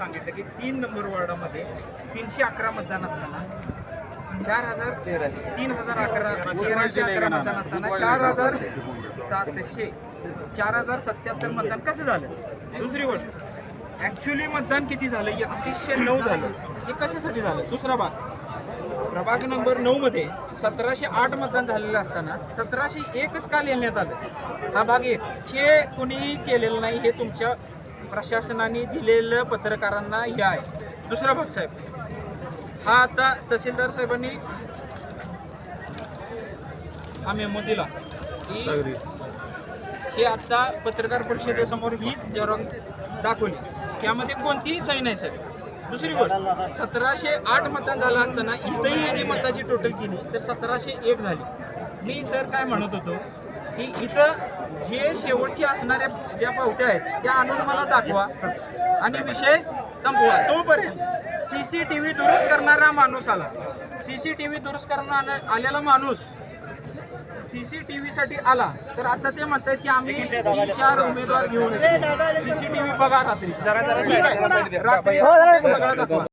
सांगितलं की तीन नंबर वॉर्डामध्ये तीनशे अकरा मतदान असताना चार हजार तीन हजार अकरा तेराशे अकरा मतदान असताना चार हजार सातशे चार हजार सत्याहत्तर मतदान कसं झालं? दुसरी गोष्ट ॲक्च्युली मतदान किती झालं? एकतीसशे नऊ झालं. हे कशासाठी झालं? दुसरा भाग. प्रभाग नंबर नऊ मध्ये सतराशे आठ मतदान झालेलं असताना सतराशे एकच का लिहिण्यात आलं? हा भाग एक. हे कुणीही केलेलं नाही हे तुमच्या प्रशासनाने दिलेलं पत्रकारांना हे आहे. दुसरा भाग साहेब. हा आता तहसीलदार साहेबांनी हा मेमो दिला. की हे आता पत्रकार परिषदेसमोर हीच झेरॉक्स दाखवली. त्यामध्ये कोणतीही सही नाही साहेब. दुसरी गोष्ट सतराशे आठ मतदान झालं असताना इथंही याची मताची टोटल केली तर सतराशे एक झाली. मी सर काय म्हणत होतो की इथं जे शेवटची असणाऱ्या ज्या पावत्या आहेत त्या आणून मला दाखवा. आणि विषय संपवा. तोपर्यंत सी सी टी व्ही दुरुस्त करणारा माणूस आला. सी सी टी व्ही दुरुस्त करणारा आलेला माणूस सीसीटीव्ही साठी आला. तर आता ते म्हणतात की आम्ही तीन चार उमेदवार घेऊन सीसीटीव्ही बघा रात्री आहे? रात्री सगळं दाखवा.